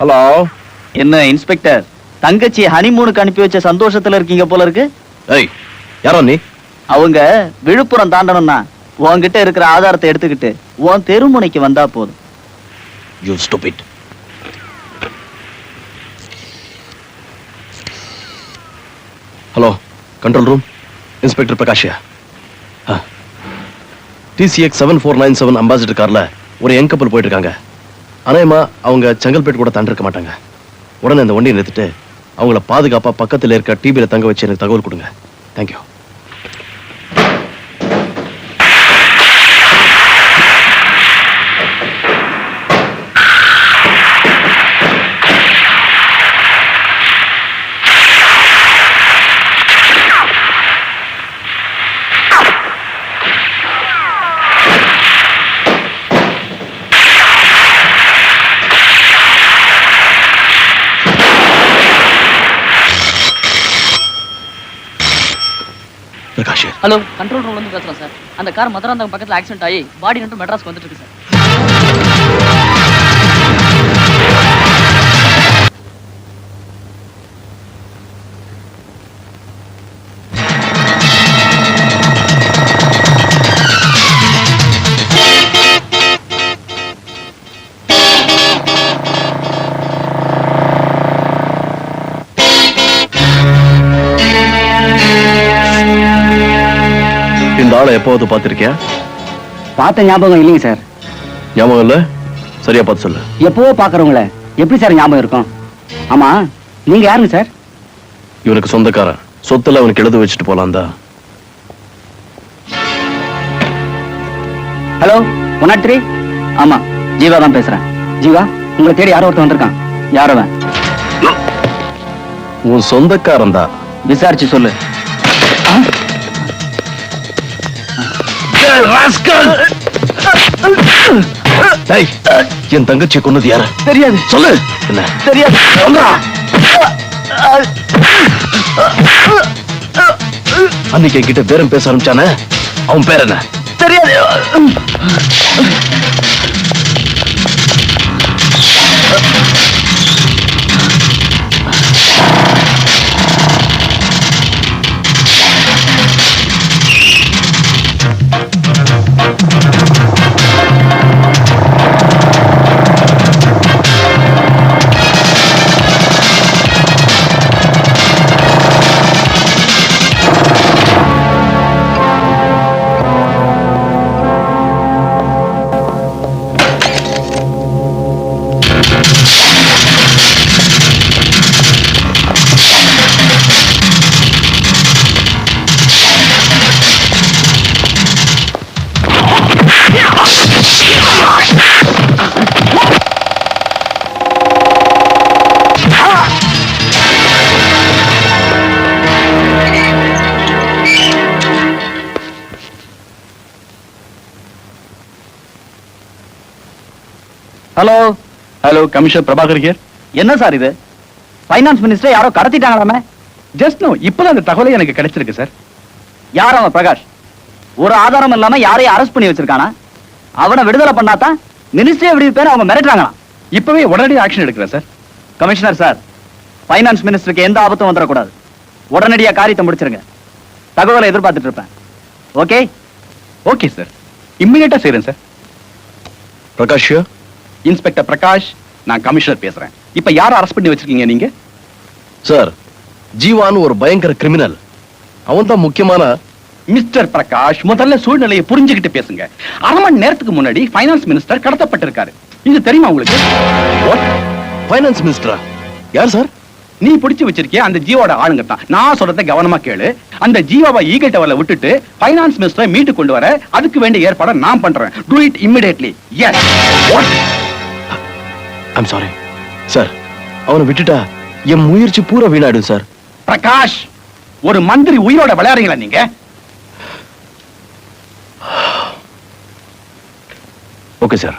Hello? என்ன inspector? தங்கச்சி ஹனிமூனுக்கு அனுப்பி வச்ச சந்தோஷத்துல இருக்கீங்க போல இருக்கு. ஏய் யாரோ நீ? அவங்க விழுப்புரம் தாண்டணும்னா உன்கிட்ட இருக்கிற ஆதாரத்தை எடுத்துக்கிட்டு உன் தெருமுனைக்கு வந்தா போதும். You stupid hello control room inspector பிரகாஷ்யா. TCX seven four nine seven ambassador கார்ல ஒரு யங் கப்பல் போயிட்டு இருக்காங்க. அநேகமா அவங்க செங்கல்பேட் கூட தண்டிருக்க மாட்டாங்க. உடனே அந்த வண்டியை நிறுத்திட்டு அவங்கள பாதுகாப்பா பக்கத்துல இருக்க டிவியில் தங்க வச்சு எனக்கு தகவல் கொடுங்க. தேங்க்யூ ஹலோ கண்ட்ரோல் ரூம்ல இருந்து பேசுறேன் சார் அந்த கார் மதுராந்தகம் பக்கத்துல ஆக்சிடென்ட் ஆகி பாடி ரெண்டு மெட்ராஸ்க்கு வந்துட்டு இருக்கு சார் எப்போது பார்த்திருக்கியா? பார்த்த ஞாபகம் இல்லைங்க சார். ஞாபகம் இல்ல? சரியா பார்த்து சொல்லு. எப்பவோ பாக்குறவங்கள எப்படி சார் ஞாபகம் இருக்கும்? ஆமா நீங்க யாருங்க சார்? இவனுக்கு சொந்தக்காரன். சொத்துல அவனுக்கு எழுத வச்சுட்டு போலாம் தான் ஹலோ ஒன் நாட் த்ரீ ஆமா ஜீவா தான் பேசுறேன். ஜீவா உங்களை தேடி யாரோ ஒருத்தன் வந்திருக்கான். யார் அவன்? உன் சொந்தக்காரன் தான் விசாரிச்சு சொல்லு. டேய், என் தங்கச்சி கொன்னது யாரு? தெரியாது. சொல்லு! என்ன? தெரியாது. அன்னைக்கு என்கிட்ட பேரம் பேச ஆரம்பிச்சானே? அவன் பேர் என்ன? தெரியாது. Hello hello commissioner Prabhakar here என்ன சார் இது? ஃபைனான்ஸ் மினிஸ்டர் யாரோ கடத்திட்டாங்களாமே? ஜஸ்ட் நோ இப்பதான் அந்த தகவலே எனக்கு கிடைச்சிருக்கு சார் யார் அவன் பிரகாஷ்? ஒரு ஆதாரம் இல்லாம யாரையும் அரெஸ்ட் பண்ணி வச்சிருக்கானா? அவனை விடுதலை பண்ணாதான் மினிஸ்ட்ரி எப்படி பேர் அவங்க மிரட்டுறாங்களாம். இப்பவே உடனடி ஆக்ஷன் எடுக்கிறேன் சார் கமிஷனர் சார் ஃபைனான்ஸ் மினிஸ்டருக்கு எந்த ஆபத்தும் வந்துடக்கூடாது. உடனடியா காரியத்தை முடிச்சிருங்க. தகவலை எதிர்பார்த்துட்டு இருப்பேன். ஓகே ஓகே சார் இம்மிடியட்டா செய்றேன் சார் பிரகாஷ் இன்ஸ்பெக்டர் பிரகாஷ் நான் கமிஷனர் பேசுறேன். இப்ப யார அரெஸ்ட் பண்ணி வச்சிருக்கீங்க நீங்க? சார் ஜீவான் ஒரு பயங்கர கிரிமினல் அவன் தான் முக்கியமான மிஸ்டர் பிரகாஷ் முதல்ல சூழ்நிலையை புரிஞ்சுக்கிட்டு பேசுங்க. அரை மணி நேரத்துக்கு முன்னாடி ஃபைனான்ஸ் மினிஸ்டர் கடத்தப்பட்டிருக்காரு. இது தெரியுமா உங்களுக்கு? ஃபைனான்ஸ் மினிஸ்டரா யார் சார்? நீ பிடிச்சு வச்சிருக்கிய அந்த ஜீவோட ஆளுங்க தான். நான் சொல்றதை கவனமா கேளு. அந்த ஜீவாவை ஈகை டவர்ல விட்டுட்டு ஃபைனான்ஸ் மினிஸ்டரை மீட்டு கொண்டு வர அதுக்கு வேண்டிய ஏற்பாடை நான் பண்றேன். Do it immediately yes I'm sorry sir அவனை விட்டுட்டா என் முயற்சி பூரா வீணாயிடும் சார். பிரகாஷ் ஒரு மந்திரி உயிரோட விளையாடுறீங்களா நீங்க? Okay sir.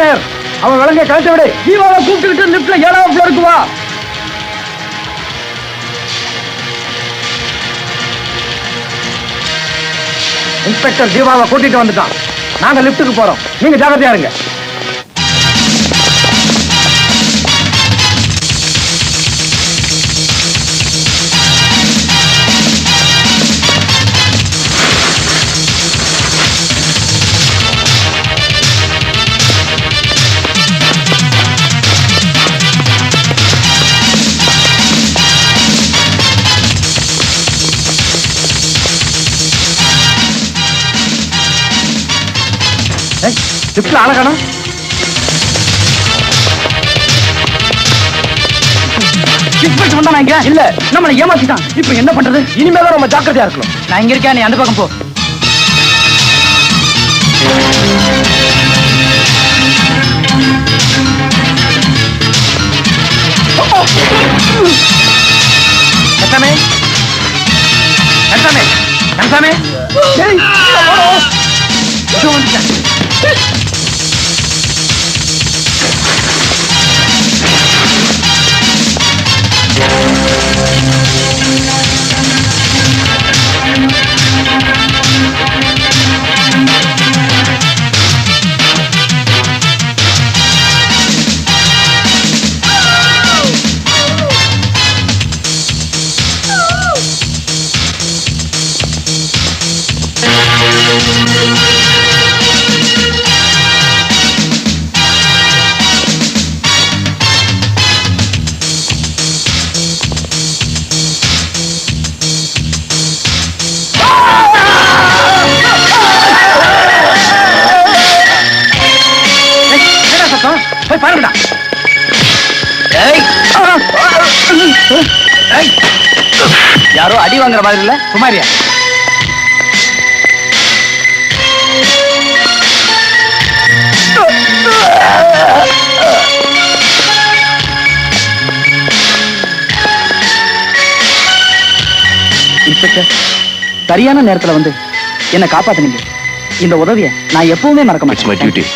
இன்ஸ்பெக்டர் அவன் விளங்க கழட்ட விடு. ஜீவாவை கூப்பிட்டுக்கிட்டு லிப்ட்ல ஏழாவது ஃப்ளோருக்கு வா. இன்ஸ்பெக்டர் ஜீவாவை கூட்டிட்டு வந்துட்டான். நாங்க லிப்ட்டுக்கு போறோம். நீங்க ஜாகிரதையா இருங்க. லிப்ட்ல அழகணும் இன்ஸ்பெக்டர் வந்தானா இங்க இல்ல நம்மள ஏமாத்திட்டான். இப்போ என்ன பண்றது? இனிமே தான் நம்ம ஜாக்கிரதையா இருக்கணும். நான் இங்க இருக்கேன் நீ அந்த பக்கம் போ. கட்டமே கட்டமே கட்டமே ஏய் இதோ வந்துட்டேன் யாரோ அடி வாங்குற மாதிரி இல்ல? குமாரியா. இன்ஸ்பெக்டர் சரியான நேரத்துல வந்து என்ன காப்பாத்துனீங்க. இந்த உதவியை நான் எப்பவுமே மறக்க மாட்டேன்.